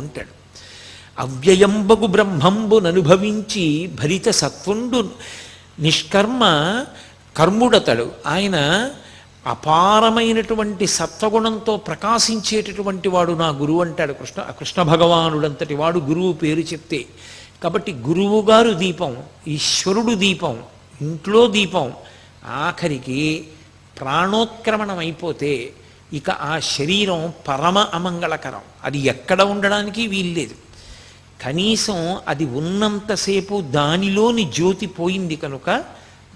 అంటాడు. అవ్యయంబగు బ్రహ్మంబుననుభవించి భరిత సత్వుండు నిష్కర్మ కర్ముడతడు. ఆయన అపారమైనటువంటి సత్వగుణంతో ప్రకాశించేటటువంటి వాడు నా గురువు అంటాడు కృష్ణ. కృష్ణ భగవానుడంతటి వాడు గురువు పేరు చెప్తే. కాబట్టి గురువు గారు దీపం ఈశ్వరుడు దీపం ఇంట్లో దీపం ఆఖరికి ప్రాణోత్క్రమణం అయిపోతే ఇక ఆ శరీరం పరమ అమంగళకరం. అది ఎక్కడ ఉండడానికి వీల్లేదు. కనీసం అది ఉన్నంతసేపు దానిలోని జ్యోతి పోయింది కనుక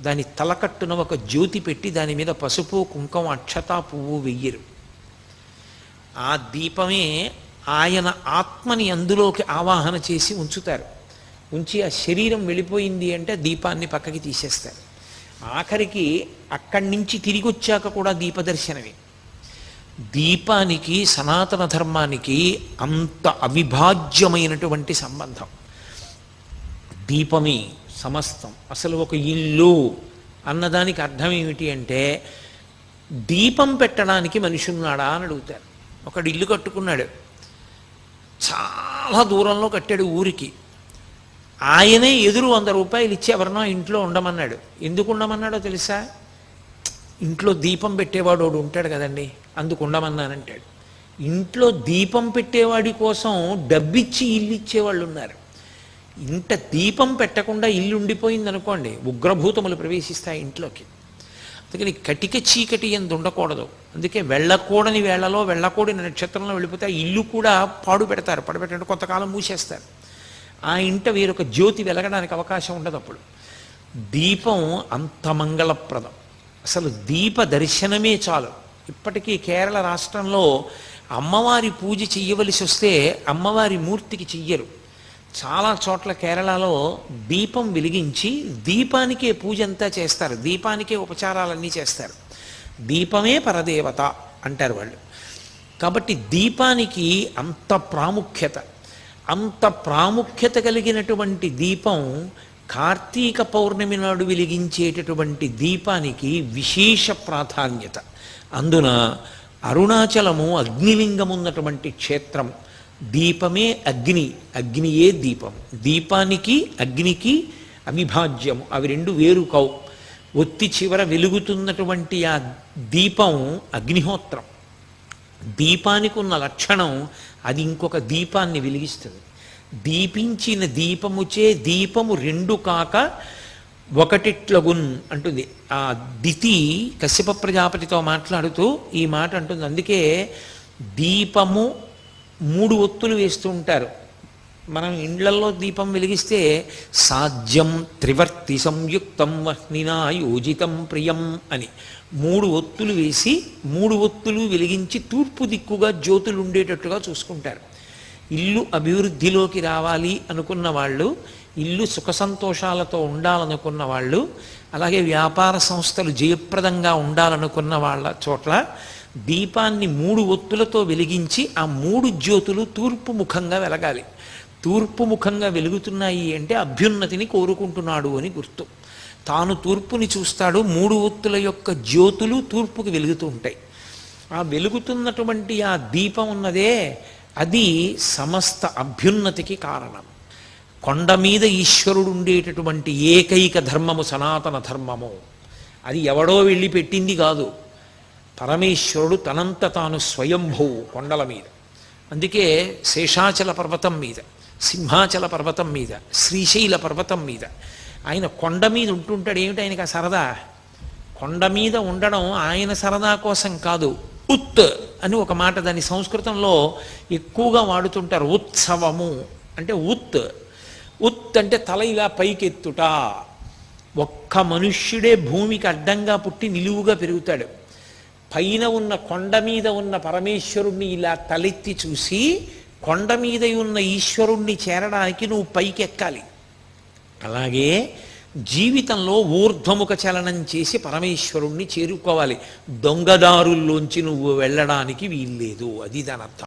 దాని తలకట్టున ఒక జ్యోతి పెట్టి దాని మీద పసుపు కుంకం అక్షతా పువ్వు వెయ్యరు. ఆ దీపమే ఆయన ఆత్మని అందులోకి ఆవాహన చేసి ఉంచుతారు. ఉంచి ఆ శరీరం వెళ్ళిపోయింది అంటే దీపాన్ని పక్కకి తీసేస్తారు. ఆఖరికి అక్కడి నుంచి తిరిగి వచ్చాక కూడా దీపదర్శనమే. దీపానికి సనాతన ధర్మానికి అంత అవిభాజ్యమైనటువంటి సంబంధం. దీపమే సమస్తం. అసలు ఒక ఇల్లు అన్నదానికి అర్థం ఏమిటి అంటే దీపం పెట్టడానికి మనిషి ఉన్నాడా అని అడుగుతారు. ఒకడు ఇల్లు కట్టుకున్నాడు. చాలా దూరంలో కట్టాడు ఊరికి. ఆయనే ఎదురు వంద రూపాయలు ఇచ్చి ఎవరినో ఇంట్లో ఉండమన్నాడు. ఎందుకు ఉండమన్నాడో తెలుసా? ఇంట్లో దీపం పెట్టేవాడు ఉంటాడు కదండి. అందుకు ఉండమన్నానంటాడు ఇంట్లో దీపం పెట్టేవాడి కోసం డబ్బిచ్చి ఇల్లు ఇచ్చేవాళ్ళు ఉన్నారు ఇంట దీపం పెట్టకుండా ఇల్లు ఉండిపోయింది అనుకోండి ఉగ్రభూతములు ప్రవేశిస్తాయి ఇంట్లోకి. అందుకని కటిక చీకటి ఎందు ఉండకూడదు అందుకే వెళ్ళకూడని వేళలో వెళ్ళకూడని నక్షత్రంలో వెళ్ళిపోతే ఆ ఇల్లు కూడా పాడు పెడతారు. పడబెట్టండి కొంతకాలం మూసేస్తారు. ఆ ఇంట వేరొక జ్యోతి వెలగడానికి అవకాశం ఉండదు అప్పుడు. దీపం అంత మంగళప్రదం. అసలు దీప దర్శనమే చాలు. ఇప్పటికీ కేరళ రాష్ట్రంలో అమ్మవారి పూజ చెయ్యవలసి వస్తే అమ్మవారి మూర్తికి చెయ్యరు. చాలా చోట్ల కేరళలో దీపం వెలిగించి దీపానికే పూజ అంతా చేస్తారు. దీపానికే ఉపచారాలన్నీ చేస్తారు. దీపమే పరదేవత అంటారు వాళ్ళు. కాబట్టి దీపానికి అంత ప్రాముఖ్యత అంత ప్రాముఖ్యత కలిగినటువంటి దీపం కార్తీక పౌర్ణమి నాడు వెలిగించేటటువంటి దీపానికి విశేష ప్రాధాన్యత. అందున అరుణాచలము అగ్నిలింగం ఉన్నటువంటి క్షేత్రం. దీపమే అగ్ని అగ్నియే దీపం. దీపానికి అగ్నికి అవిభాజ్యము అవి రెండు వేరు కావు ఒత్తి చివర వెలుగుతున్నటువంటి ఆ దీపం అగ్నిహోత్రం. దీపానికి ఉన్న లక్షణం అది ఇంకొక దీపాన్ని వెలిగిస్తుంది. దీపించిన దీపముచే దీపము రెండు కాక ఒకటిట్లగున్ అంటుంది. ఆ దితి కశ్యప ప్రజాపతితో మాట్లాడుతూ ఈ మాట అంటుంది. అందుకే దీపము మూడు ఒత్తులు వేస్తూ ఉంటారు. మనం ఇండ్లల్లో దీపం వెలిగిస్తే సాధ్యం త్రివర్తి సంయుక్తం వహ్నినా యోజితం ప్రియం అని మూడు ఒత్తులు వేసి మూడు ఒత్తులు వెలిగించి తూర్పు దిక్కుగా జ్యోతులు ఉండేటట్టుగా చూసుకుంటారు. ఇల్లు అభివృద్ధిలోకి రావాలి అనుకున్న వాళ్ళు ఇల్లు సుఖ సంతోషాలతో ఉండాలనుకున్న వాళ్ళు అలాగే వ్యాపార సంస్థలు జయప్రదంగా ఉండాలనుకున్న వాళ్ళ చోట్ల దీపాన్ని మూడు ఒత్తులతో వెలిగించి ఆ మూడు జ్యోతులు తూర్పు ముఖంగా వెలగాలి. తూర్పు ముఖంగా వెలుగుతున్నాయి అంటే అభ్యున్నతిని కోరుకుంటున్నాడు అని గుర్తు. తాను తూర్పుని చూస్తాడు మూడు ఒత్తుల యొక్క జ్యోతులు తూర్పుకి వెలుగుతూ ఉంటాయి. ఆ వెలుగుతున్నటువంటి ఆ దీపం ఉన్నదే అది సమస్త అభ్యున్నతికి కారణం. కొండ మీద ఈశ్వరుడు ఉండేటటువంటి ఏకైక ధర్మము సనాతన ధర్మము. అది ఎవడో వెళ్ళి పెట్టింది కాదు. పరమేశ్వరుడు తనంత తాను స్వయంభువు కొండల మీద. అందుకే శేషాచల పర్వతం మీద సింహాచల పర్వతం మీద శ్రీశైల పర్వతం మీద. ఆయన కొండ మీద ఉంటుంటాడు. ఏమిటి ఆయనకి ఆ సరదా? కొండ మీద ఉండడం ఆయన సరదా కోసం కాదు. ఉత్ అని ఒక మాట దాని సంస్కృతంలో ఎక్కువగా వాడుతుంటారు. ఉత్సవము. అంటే ఉత్. ఉత్ అంటే తల ఇలా పైకెత్తుట. ఒక్క మనుష్యుడే భూమికి అడ్డంగా పుట్టి నిలువుగా పెరుగుతాడు. పైన ఉన్న కొండ మీద ఉన్న పరమేశ్వరుణ్ణి ఇలా తలెత్తి చూసి కొండ మీద ఉన్న ఈశ్వరుణ్ణి చేరడానికి నువ్వు పైకి ఎక్కాలి అలాగే జీవితంలో ఊర్ధ్వముఖ చలనం చేసి పరమేశ్వరుణ్ణి చేరుకోవాలి. దొంగదారుల్లోంచి నువ్వు వెళ్ళడానికి వీల్లేదు. అది దాని అర్థం